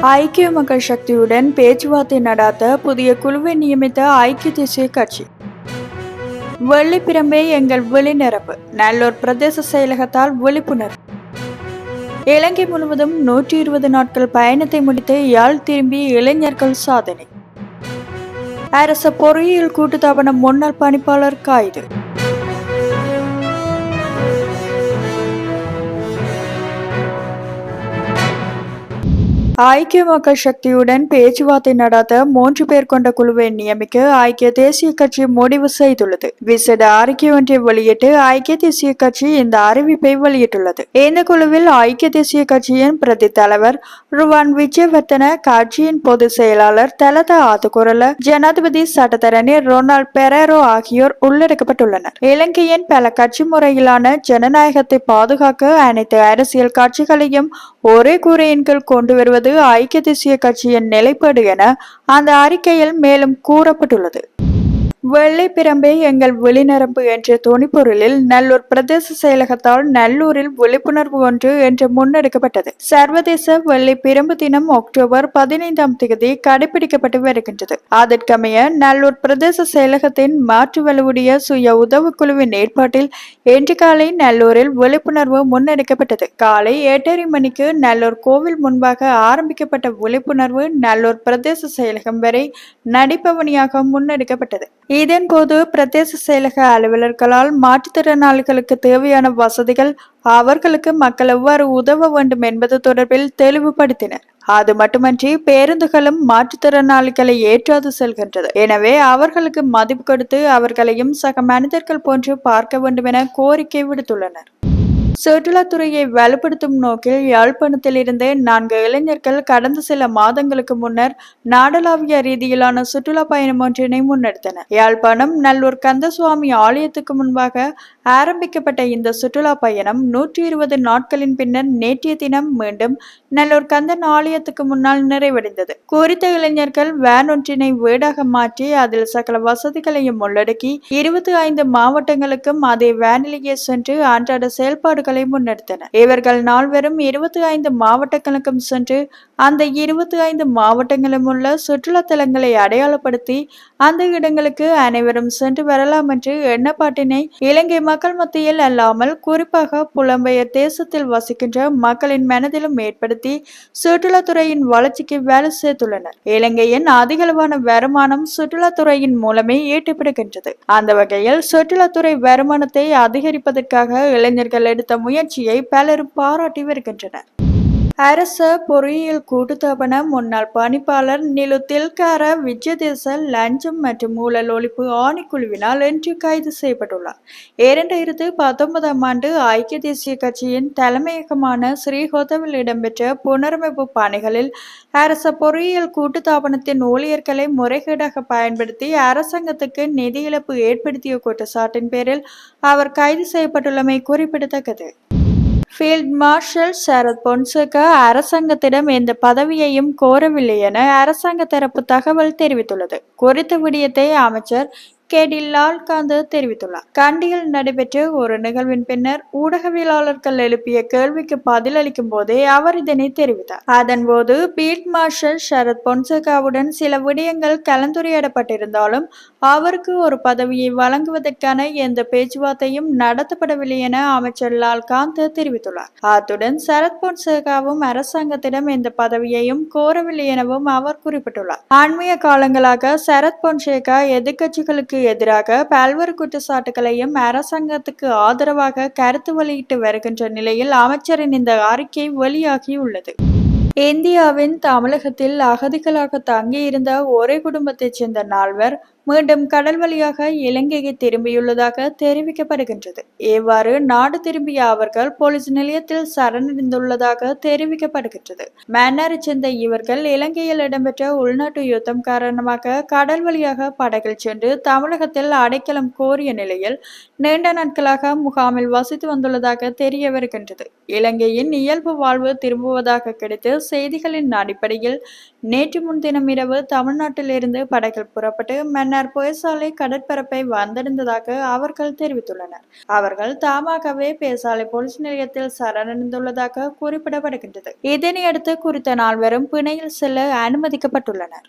ஐக்கிய மக்கள் சக்தியுடன் பேச்சுவார்த்தை நடாத்த புதிய குழுவை நியமித்த ஐக்கிய தேசிய கட்சி. வெள்ளிப்பிரம்பே எங்கள் வெளிநிரப்பு நல்லூர் பிரதேச செயலகத்தால் விழிப்புணர்வு. இலங்கை முழுவதும் நூற்றி இருபது நாட்கள் பயணத்தை முடித்து யாழ் திரும்பிய இளைஞர்கள் சாதனை. அரச பொறியியல் கூட்டுத்தாபன முன்னாள் பணிப்பாளர் கைது. ஐக்கிய மக்கள் சக்தியுடன் பேச்சுவார்த்தை நடாத்த மூன்று பேர் கொண்ட குழுவை நியமிக்க ஐக்கிய தேசிய கட்சி முடிவு செய்துள்ளது. விசேட அறிக்கை ஒன்றை வெளியிட்டு ஐக்கிய தேசிய கட்சி இந்த அறிவிப்பை வெளியிட்டுள்ளது. இந்த குழுவில் ஐக்கிய தேசிய கட்சியின் பிரதி தலைவர் ருவான் விஜயவர்த்தன கட்சியின் பொதுச் செயலாளர் தலத ஆத்துக்குரல ஜனாதிபதி சட்டத்தரணி ரொனால்ட் பெரேரோ ஆகியோர் உள்ளடக்கப்பட்டுள்ளனர். இலங்கையின் பல கட்சி முறையிலான ஜனநாயகத்தை பாதுகாக்க அனைத்து அரசியல் கட்சிகளையும் ஒரே கூரையின் கீழ் கொண்டு வருவது ஐக்கிய தேசிய கட்சியின் நிலைப்பாடு என அந்த அறிக்கையில் மேலும் கூறப்பட்டுள்ளது. வெள்ளை பிரம்பே எங்கள் வெளிநரம்பு என்ற துணிப்பொருளில் நல்லூர் பிரதேச செயலகத்தால் நல்லூரில் விழிப்புணர்வு ஒன்று என்று முன்னெடுக்கப்பட்டது. சர்வதேச வெள்ளை பிரம்பு தினம் அக்டோபர் பதினைந்தாம் தேதி கடைபிடிக்கப்பட்டு வருகின்றது. அதற்கமைய நல்லூர் பிரதேச செயலகத்தின் மாற்று வலுவுடைய சுய உதவுக்குழுவின் ஏற்பாட்டில் இன்று காலை நல்லூரில் விழிப்புணர்வு முன்னெடுக்கப்பட்டது. காலை எட்டரை மணிக்கு நல்லூர் கோவில் முன்பாக ஆரம்பிக்கப்பட்ட விழிப்புணர்வு நல்லூர் பிரதேச செயலகம் வரை நடைபவனியாக முன்னெடுக்கப்பட்டது. இதன்போது பிரதேச செயலக அலுவலர்களால் மாற்றுத்திறனாளிகளுக்கு தேவையான வசதிகள் அவர்களுக்கு மக்கள் எவ்வாறு உதவ வேண்டும் என்பது தொடர்பில் தெளிவுபடுத்தினர். அது மட்டுமன்றி பேருந்துகளும் மாற்றுத்திறனாளிகளை ஏற்றாது செல்கின்றது. எனவே அவர்களுக்கு மதிப்பு கொடுத்து அவர்களையும் சக மனிதர்கள் போன்று பார்க்க வேண்டும் என கோரிக்கை விடுத்துள்ளனர். சுற்றுலாத்துறையை வலுப்படுத்தும் நோக்கில் யாழ்ப்பாணத்திலிருந்து நான்கு இளைஞர்கள் கடந்த சில மாதங்களுக்கு முன்னர் நாடளாவிய ரீதியிலான சுற்றுலா பயணம் ஒன்றினை முன்னெடுத்தனர். யாழ்ப்பாணம் நல்லூர் கந்தசுவாமி ஆலயத்துக்கு முன்பாக ஆரம்பிக்கப்பட்ட இந்த சுற்றுலா பயணம் நூற்றி இருபது நாட்களின் பின்னர் நேற்றைய தினம் மீண்டும் நல்லூர் கந்தன் ஆலயத்துக்கு முன்னால் நிறைவடைந்தது. குறித்த இளைஞர்கள் வேன் ஒன்றினை வீடாக மாற்றி அதில் சகல வசதிகளையும் உள்ளடக்கி இருபத்தி ஐந்து மாவட்டங்களுக்கும் அதே வேனிலேயே சென்று அன்றாட செயல்பாடு செயல்பாடுகளை முன்னெடுத்தனர் இவர்கள் நால்வரும் இருபத்தி ஐந்து மாவட்டங்களுக்கும் சென்று அந்த இருபத்தி ஐந்து மாவட்டங்களிலும் உள்ள சுற்றுலா தலங்களை அடையாளப்படுத்தி அந்த இடங்களுக்கு அனைவரும் சென்று வரலாம் என்று எண்ணப்பாட்டினை இலங்கை மக்கள் மத்தியில் அல்லாமல் குறிப்பாக புலம்பெயர் தேசத்தில் வசிக்கின்ற மக்களின் மனதிலும் ஏற்படுத்தி சுற்றுலாத்துறையின் வளர்ச்சிக்கு வேலை சேர்த்துள்ளனர். இலங்கையின் அதிகளவான வருமானம் சுற்றுலாத்துறையின் மூலமே ஈட்டப்படுகின்றது. அந்த வகையில் சுற்றுலாத்துறை வருமானத்தை அதிகரிப்பதற்காக இளைஞர்கள் எடுத்த முயற்சியை பலரும் பாராட்டி வருகின்றனர் அரச பொறியியல் கூட்டுத்தாபன முன்னாள் பணிப்பாளர் நிலு தில்கார விஜயதேச லஞ்சம் மற்றும் ஊழல் ஒழிப்பு ஆணைக்குழுவினால் இன்று கைது செய்யப்பட்டுள்ளார். இரண்டாயிரத்து பத்தொன்பதாம் ஆண்டு ஐக்கிய தேசிய கட்சியின் தலைமையகமான ஸ்ரீஹோதவில் இடம்பெற்ற புனரமைப்பு பணிகளில் அரச பொறியியல் கூட்டுத்தாபனத்தின் ஊழியர்களை முறைகேடாக பயன்படுத்தி அரசாங்கத்துக்கு நிதி இழப்பு ஏற்படுத்திய குற்றச்சாட்டின் பேரில் அவர் கைது செய்யப்பட்டுள்ளமை குறிப்பிடத்தக்கது. ஃபீல்ட் மார்ஷல் சரத் பொன்சேகா அரசாங்கத்திடம் எந்த பதவியையும் கோரவில்லை என அரசாங்க தரப்பு தகவல் தெரிவித்துள்ளது. குறித்த விடயத்தை அமைச்சர் கே. டி. லால்காந்த் தெரிவித்துள்ளார். கண்டியில் நடைபெற்ற ஒரு நிகழ்வின் பின்னர் ஊடகவியலாளர்கள் எழுப்பிய கேள்விக்கு பதிலளிக்கும் போதே அவர் இதனை தெரிவித்தார். அதன்போது பீல்ட் மார்ஷல் சரத் பொன்சேகாவுடன் சில விடயங்கள் கலந்துரையாடப்பட்டிருந்தாலும் அவருக்கு ஒரு பதவியை வழங்குவதற்கான எந்த பேச்சுவார்த்தையும் நடத்தப்படவில்லை என அமைச்சர் லால்காந்த் தெரிவித்துள்ளார். அத்துடன் சரத் பொன்சேகாவும் அரசாங்கத்திடம் எந்த பதவியையும் கோரவில்லை எனவும் அவர் குறிப்பிட்டுள்ளார். ஆன்மீக காலங்களாக சரத் பொன்சேகா எதிர்க்கட்சிகளுக்கு எதிராக பல்வேறு குற்றச்சாட்டுகளையும் அரசாங்கத்துக்கு ஆதரவாக கருத்து வெளியிட்டு வருகின்ற நிலையில் அமைச்சரின் இந்த அறிக்கை வெளியாகியுள்ளது. இந்தியாவின் தமிழகத்தில் அகதிகளாக தங்கியிருந்த ஒரே குடும்பத்தைச் சேர்ந்த நால்வர் மீண்டும் கடல் வழியாக இலங்கைக்கு திரும்பியுள்ளதாக தெரிவிக்கப்படுகின்றது. இவ்வாறு நாடு திரும்பிய அவர்கள் போலீஸ் நிலையத்தில் சரணடைந்துள்ளதாக தெரிவிக்கப்படுகின்றது. மன்னாரை சேர்ந்த இவர்கள் இலங்கையில் இடம்பெற்ற உள்நாட்டு யுத்தம் காரணமாக கடல் வழியாக படகில் சென்று தமிழகத்தில் அடைக்கலம் கோரிய நிலையில் நீண்ட நாட்களாக முகாமில் வசித்து வந்துள்ளதாக தெரிய வருகின்றது இலங்கையின் இயல்பு வாழ்வு திரும்புவதாக கிடைத்த செய்திகளின் அடிப்படையில் நேற்று முன்தினம் இரவு தமிழ்நாட்டிலிருந்து படகில் புறப்பட்டு மன்னர் பின்னர் பேசாலை கடற்பரப்பை வந்தடைந்ததாக அவர்கள் தெரிவித்துள்ளனர். அவர்கள் தாமாகவே பேசாலை போலீஸ் நிலையத்தில் சரணடைந்துள்ளதாக குறிப்பிடப்படுகின்றது. இதனையடுத்து குறித்த நால்வரும் பிணையில் செல்ல அனுமதிக்கப்பட்டுள்ளனர்.